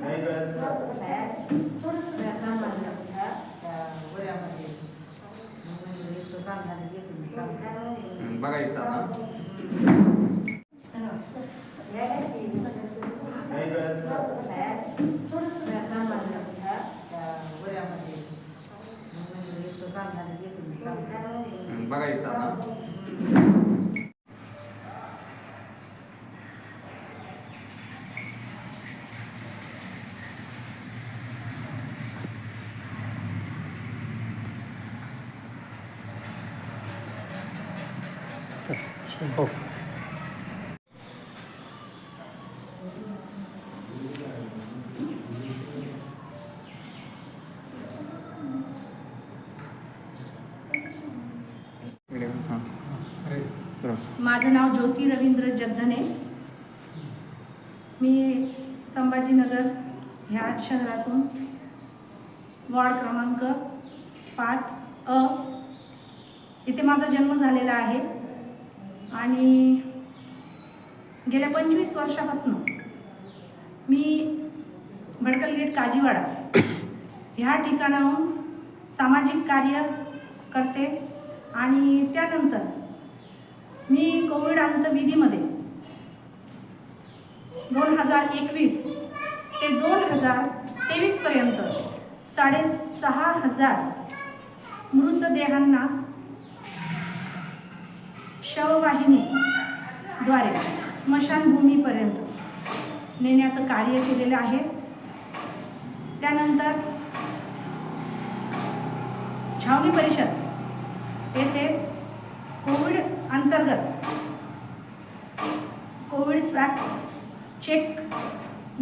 नाही कळत हम्म, बघा इथं आता. बघा इथं आता हो व्हिडिओ हां बरोबर माझं नाव ज्योती रवींद्र जगधने मी संभाजीनगर ह्या शहरातून वॉर्ड क्रमांक पाच अ. इथे माझा जन्म झालेला आहे. आणि गेल्या पंचवीस वर्षापासून मी भडकल गेट काजीवाडा ह्या ठिकाणाहून सामाजिक कार्य करते. आणि त्यानंतर मी कोविड अंतविधीमध्ये दोन हजार एकवीस ते दोन हजार तेवीसपर्यंत साडेसहा हजार मृतदेहांना शववाहिनीद्वारे स्मशानभूमीपर्यंत नेण्याचं कार्य केलेलं आहे. त्यानंतर छावणी परिषद येथे कोविड अंतर्गत. कोविड स्वॅब चेक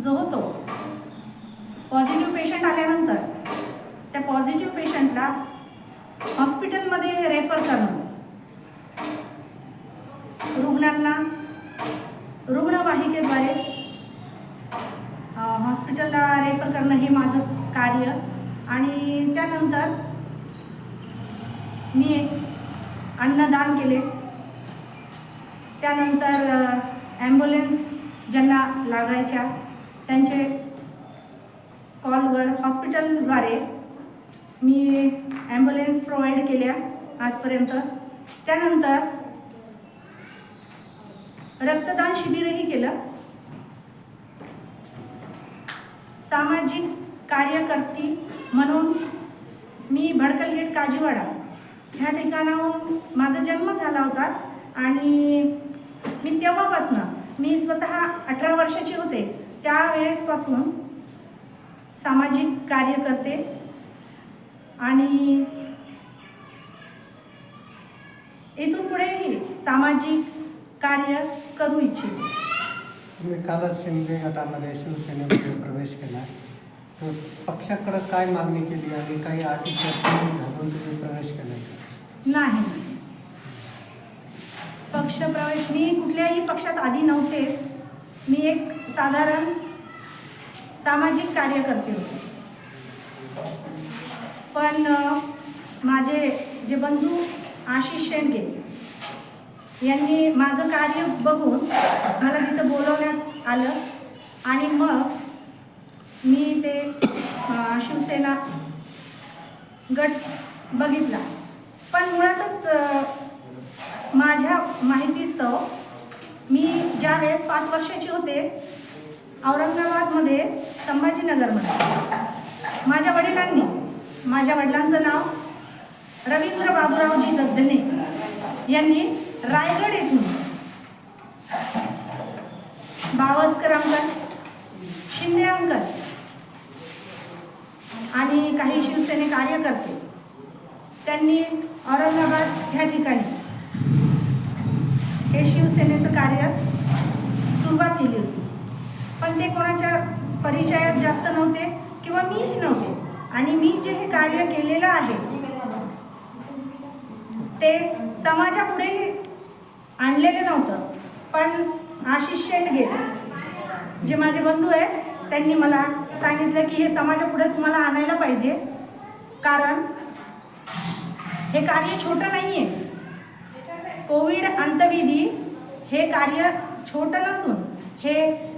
जो होतो पॉझिटिव्ह पेशंट आल्यानंतर त्या पॉझिटिव्ह पेशंटला हॉस्पिटलमध्ये रेफर करणं. रुग्णांना रुग्णवाहिकेद्वारे हॉस्पिटलला रेफर करणं हे माझं कार्य. आणि त्यानंतर मी अन्नदान केले. त्यानंतर ॲम्ब्युलन्स ज्यांना लागायच्या त्यांचे कॉलवर हॉस्पिटलद्वारे मी ॲम्ब्युलन्स प्रोव्हाइड केल्या आजपर्यंत. त्यानंतर रक्तदान शिबिरही केलं. सामाजिक कार्यकर्ती म्हणून मी भडकलगेट काजीवाडा. ह्या ठिकाणाहून माझा जन्म झाला होता आणि मी तेव्हापासनं मी स्वतः अठरा वर्षाची होते त्यावेळेसपासून सामाजिक कार्य करते. आणि इथून पुढेही सामाजिक कार्य करू इच्छिते. तुम्ही कालच शिंदे गटामध्ये शिवसेनेमध्ये प्रवेश केला. तर पक्षाकडे काय मागणी केली आणि काही अटी शर्ती घालून तुम्ही प्रवेश केला? नाही. पक्षप्रवेश मी कुठल्याही पक्षात आधी नव्हतेच. मी एक साधारण सामाजिक कार्यकर्ते होते. पण माझे जे बंधू आशिष शेंडगे यांनी माझं कार्य बघून मला तिथं बोलवण्यात आलं आणि मग मी ते शिवसेना गट बघितला. पण मुळातच माझ्या माहितीस्तव मी ज्या वेळेस पाच वर्षाची होते औरंगाबादमध्ये संभाजीनगरमध्ये. माझ्या वडिलांनी माझ्या वडिलांचं नाव रवींद्र बाबूरावजी जगदने यांनी रायगड येथून बावस्कर अंकल शिंदे अंकल आणि काही शिवसेने कार्यकर्ते त्यांनी औरंगाबाद ह्या ठिकाणी हे शिवसेनेचं कार्य सुरुवात केली होती. पण ते कोणाच्या परिचयात जास्त नव्हते किंवा मीही नव्हते. आणि मी जे हे कार्य केलेलं आहे ते समाजापुढे आणलेलं नव्हतं. पण आशिष शेंडगे जे माझे बंधू आहेत त्यांनी मला सांगितलं की हे समाजापुढे तुम्हाला आणायला पाहिजे. कारण हे कार्य छोटं नाही आहे कोविड अंतविधी हे कार्य छोटं नसून हे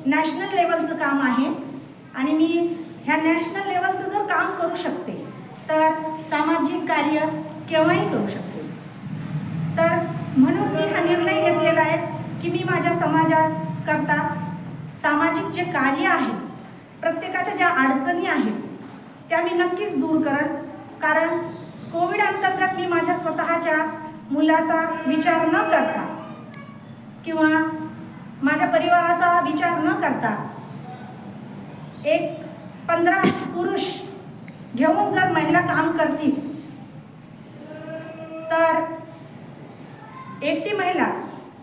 नॅशनल लेवलचं काम आहे. आणि मी ह्या नॅशनल लेवलचं जर काम करू शकते तर सामाजिक कार्य केव्हाही करू शकते. तर म्हणून मी हा निर्णय घेतलेला आहे की मी माझ्या समाजाकरता सामाजिक जे कार्य आहे प्रत्येकाच्या ज्या अडचणी आहेत त्या मी नक्कीच दूर करत कारण कोविड अंतर्गत मी माझ्या स्वतःच्या मुलाचा विचार न करता किंवा माझ्या परिवाराचा विचार न करता एक पंधरा पुरुष घेऊन जर महिला काम करतील तर एकटी महिला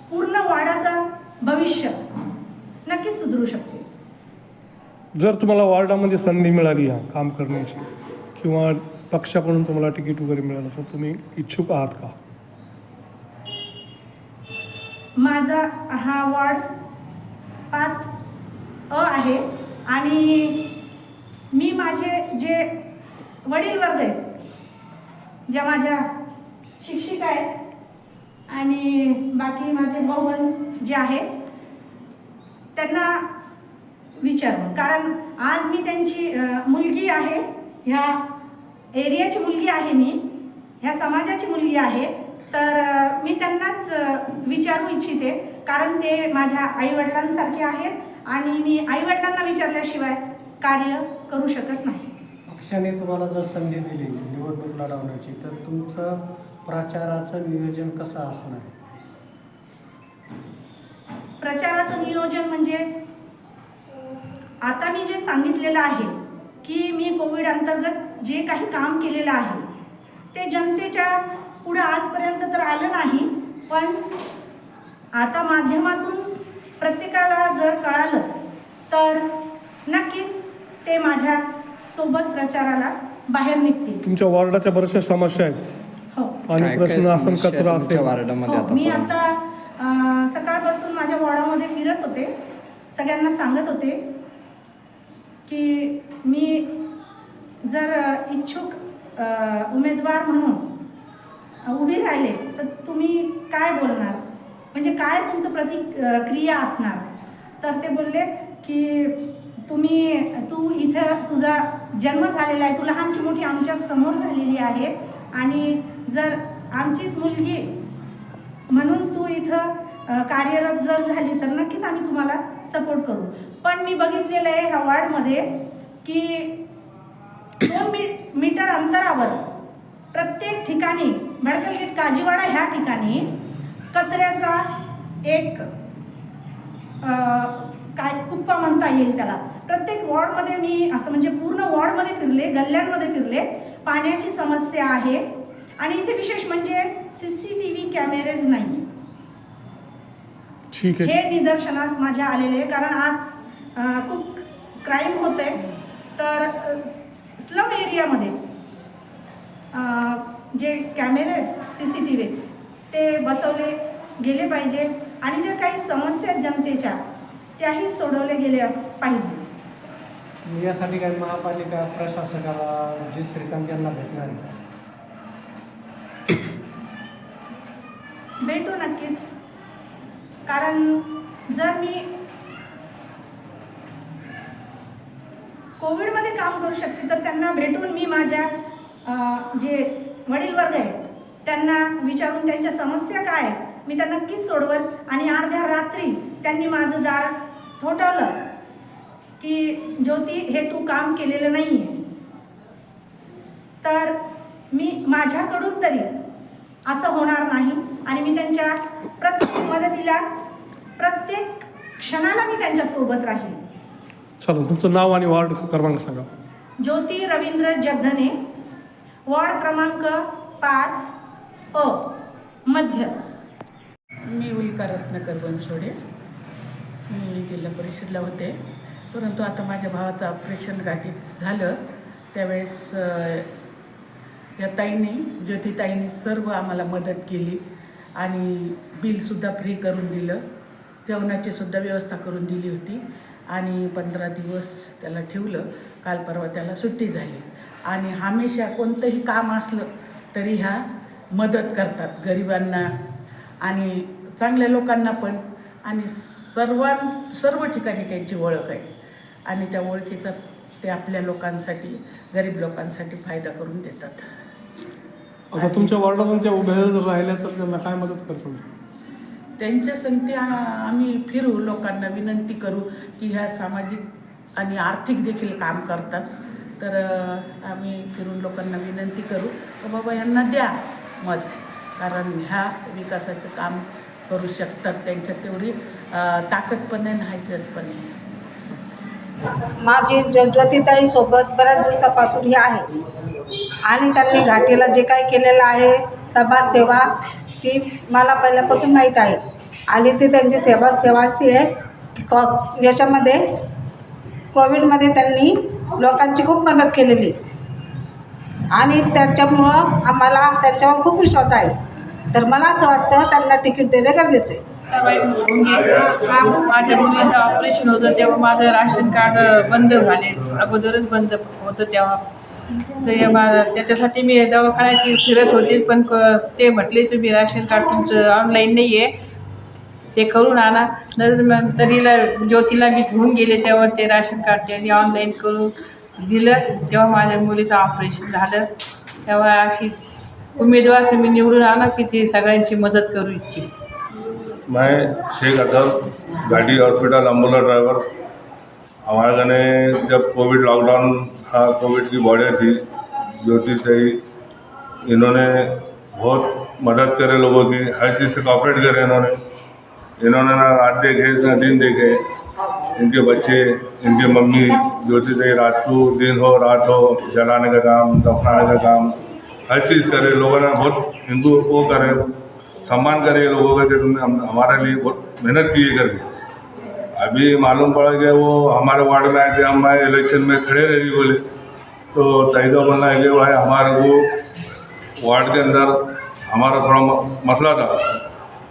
पूर्ण वाडाचं भविष्य नक्कीच सुधरू शकते. जर तुम्हाला वॉर्डामध्ये संधी मिळाली हा काम करण्याची किंवा पक्षाकडून तुम्हाला तिकीट वगैरे मिळालं तर तुम्ही इच्छुक आहात का? माझा हा वॉर्ड पाच अ आहे आणि मी माझे जे वडील वर्ग आहेत ज्या माझ्या शिक्षिका आहेत आणि बाकी माझे भाऊ जे आहेत त्यांना विचारून. कारण आज मी त्यांची मुलगी आहे ह्या एरियाची मुलगी आहे मी ह्या समाजाची मुलगी आहे तर मी त्यांनाच विचारू इच्छिते कारण ते माझ्या आईवडिलांसारखे आहेत आणि मी आईवडिलांना विचारल्याशिवाय कार्य करू शकत नाही. पक्षाने तुम्हाला जर संधी दिली निवडणूक लढवण्याची तर तुमचं प्रचाराचं नियोजन कसं असणार? आहे प्रचाराचं नियोजन म्हणजे आता मी जे सांगितलेलं आहे की मी कोविड अंतर्गत जे काही काम केलेलं आहे ते जनतेच्या पुढं आजपर्यंत तर आलं नाही पण आता माध्यमातून प्रत्येकाला जर कळालं तर नक्कीच ते माझ्या सोबत प्रचाराला बाहेर निघतील. तुमच्या वॉर्डाच्या बऱ्याचशा समस्या आहेत. हो. काय प्रश्न असेल कचरा आहे असेल. वार्डामध्ये हो, मी आता अं, सकाळपासून माझ्या वॉर्डामध्ये फिरत होते. सगळ्यांना सांगत होते की मी जर अं, इच्छुक अं, उमेदवार म्हणून उभी राहिले तर तुम्ही काय बोलणार? म्हणजे काय तुमचं प्रतिक्रिया असणार? तर ते बोलले की तुम्ही तू इथं तुझा जन्म झालेला आहे तू लहानची मोठी आमच्यासमोर झालेली आहे आणि जर आमचीच मुलगी म्हणून तू इथं कार्यरत जर झाली तर नक्कीच आम्ही तुम्हाला सपोर्ट करू. पण मी बघितलेलं आहे ह्या वार्डमध्ये की दोन मी मीटर अंतरावर प्रत्येक ठिकाणी मेडिकल गेट काजीवाडा ह्या ठिकाणी कचऱ्याचा एक काय कुप्पा म्हणता येईल त्याला. प्रत्येक वॉर्डमध्ये मी असं म्हणजे पूर्ण वॉर्डमध्ये फिरले गल्ल्यांमध्ये फिरले. पाण्याची समस्या आहे. आणि इथे विशेष म्हणजे C C T V cameras नाही. ठीक आहे. हे निदर्शनास माझ्या आलेले कारण आज खूप क्राईम होते तर स्लम एरियामध्ये जे कॅमेरे आहेत सी सी टी व्ही ते बसवले गेले पाहिजे आणि ज्या काही समस्या आहेत जनतेच्या त्याही सोडवल्या गेल्या पाहिजे यासाठी काही महापालिका प्रशासकाला जे श्रीकांत यांना भेटणार? भेटू नक्कीच कारण जर मी कोविडमध्ये काम करू शकते तर त्यांना भेटून मी माझ्या जे वडील वर्ग आहेत. त्यांना विचारून त्यांच्या समस्या काय आहेत मी त्या नक्कीच सोडवल. आणि अर्ध्या रात्री त्यांनी माझं दार ठोठवलं की ज्योती हे तू काम केलेलं नाही आहे तर मी माझ्याकडून तरी असं होणार नाही. आणि मी त्यांच्या प्रत्येक मदतीला प्रत्येक क्षणाला मी त्यांच्यासोबत राहील चालेल तुमचं नाव आणि वॉर्ड क्रमांक सांगा. ज्योती रवींद्र जगधने वॉर्ड क्रमांक पाच अ मध्य. मी उल्का रत्नाकर बनसोडे. मी जिल्हा परिषदला होते. परंतु आता माझ्या भावाचं ऑपरेशन गाठीत झालं. त्यावेळेस या ताईंनी ज्योतिताईंनी सर्व आम्हाला मदत केली आणि बिलसुद्धा फ्री करून दिलं. जेवणाची सुद्धा व्यवस्था करून दिली होती आणि पंधरा दिवस त्याला ठेवलं. काल परवा त्याला सुट्टी झाली. आणि हमेशा कोणतंही काम असलं तरी ह्या मदत करतात गरिबांना आणि चांगल्या लोकांना पण. आणि सर्वां सर्व ठिकाणी त्यांची ओळख आहे. आणि त्या ओळखीचा ते आपल्या लोकांसाठी गरीब लोकांसाठी फायदा करून देतात. आता तुमच्या वॉर्डातून त्या उभ्या जर राहिल्या तर त्यांना काय मदत करतो त्यांच्या संगती आम्ही फिरू लोकांना विनंती करू की ह्या सामाजिक आणि आर्थिक देखील काम करतात. तर आम्ही फिरून लोकांना विनंती करू की बाबा यांना द्या मत कारण ह्या विकासाचं काम करू शकतात त्यांच्यात तेवढी ताकद पण आहे आणि पण आहे. माझी जगज्योतीताई सोबत बऱ्याच दिवसापासून ही आहे. आणि त्यांनी घाटीला जे काही केलेलं आहे समाजसेवा ती मला पहिल्यापासून माहीत आहे. आणि ती त्यांची सेवा सेवाशी आहे. क याच्यामध्ये कोविडमध्ये त्यांनी लोकांची खूप मदत केलेली. आणि त्याच्यामुळं आम्हाला त्यांच्यावर खूप विश्वास आहे. तर मला असं वाटतं त्यांना तिकीट देणं गरजेचं आहे. माझ्या मुलीचं ऑपरेशन होतं तेव्हा माझं राशन कार्ड बंद झाले. अगोदरच बंद होतं तेव्हा. तर या मा त्याच्यासाठी मी दवाखान्यात फिरत होते पण क- ते म्हटले तुम्ही राशन कार्ड तुमचं ऑनलाईन नाही आहे ते करून आणा. नंतर मग तरीला ज्योतीला मी घेऊन गेले तेव्हा ते राशन कार्ड त्यांनी ऑनलाईन करून दिलं. तेव्हा माझ्या मुलीचं ऑपरेशन झालं. तेव्हा अशी उमेदवार तुम्ही निवडून आणा की ती सगळ्यांची मदत करू इच्छित मैं शेख अदर घाटी हॉस्पिटल अम्बुला ड्राइवर। हमारे गने जब कोविड लॉकडाउन था कोविड की बॉडी थी ज्योति सही इन्होंने बहुत मदद करे लोगों की हर चीज़ से कॉपरेट करे इन्होंने। इन्होंने ना रात देखे, ना दिन देखे। इनके बच्चे, इनके मम्मी ज्योति सही रात को दिन हो, रात हो, जलाने का काम, दफनाने का काम, हर चीज़ करे। लोगों ने बहुत हिंदू वो करे, सम्मान करे लोगों का कि तुमने हम, हमारे लिए बहुत मेहनत की है करके। अभी मालूम पड़ा कि वो हमारे वार्ड में आए थे, हम आए इलेक्शन में खड़े रहे बोले। तो तैदा बनना है कि भाई, हमारे को वार्ड के अंदर हमारा थोड़ा मसला था।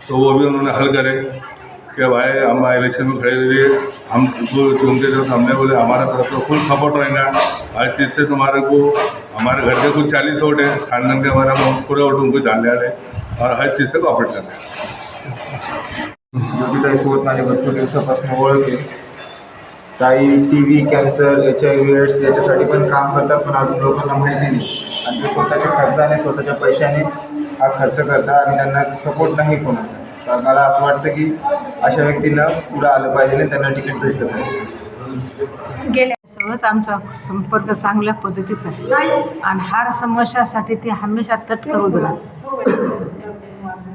तो वो भी उन्होंने हल करे कि भाई हम इलेक्शन में खड़े रहिए। हम को चुनते थे हमने बोले हमारा तरफ तो फुल सपोर्ट रहेगा। हर चीज़ से तुम्हारे को हमारे घर के कुछ चालीस वोट है खानदान के हमारा हम पूरे वोट उनको जान ले रहे और हर चीज़ से कॉपरेट कर रहे हैं ज्योतिताई सोबत माझी भरपूर दिवसापासून ओळख काही T V cancer H I V AIDS याच्यासाठी पण काम करतात पण अजून लोकांना माहिती नाही. आणि ते स्वतःच्या खर्चाने स्वतःच्या पैशाने हा खर्च करता आणि त्यांना सपोर्ट नाही कोणाचा. तर मला असं वाटतं की अशा व्यक्तींना पुढं आलं पाहिजे आणि त्यांना तिकीट भेटलं पाहिजे. गेल्या आमचा संपर्क चांगल्या पद्धतीचा आहे. आणि हार समस्यासाठी ती हमेशा तट करू देणार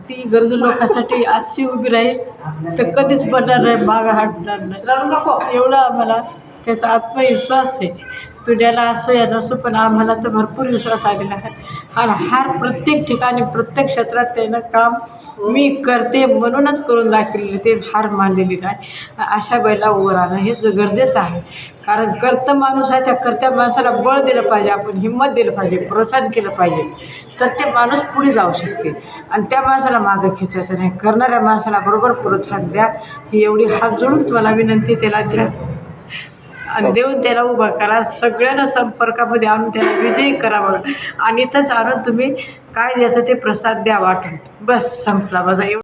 ती गरजू लोकांसाठी आजची उभी राहील तर कधीच पडणार नाही बागा हटणार नाही. एवढा आम्हाला त्याचा आत्मविश्वास आहे. तुझ्याला असो या नसो पण आम्हाला तर भरपूर विश्वास आलेला आहे. आणि हार प्रत्येक ठिकाणी प्रत्येक क्षेत्रात त्यानं काम मी करते म्हणूनच करून दाखवलेलं ते हार मानलेली नाही. अशा बैला उभं राहणं हे ज- गरजेचं आहे. कारण कर्तं माणूस आहे त्या कर्त्या माणसाला बळ दिलं पाहिजे आपण हिंमत दिलं पाहिजे प्रोत्साहन केलं पाहिजे. तर ते माणूस पुढे जाऊ शकते. आणि त्या माणसाला मागं खेचायचं नाही. करणाऱ्या माणसाला बरोबर प्रोत्साहन द्या. ही एवढी हात जोडून तुम्हाला विनंती त्याला द्या. आणि देऊन त्याला उभा करा. सगळ्यांना संपर्कामध्ये आणून त्याला विजयी करावं आणि इथंच आणून तुम्ही काय द्यायचं ते प्रसाद द्या वाटून. बस संपला माझा एवढं.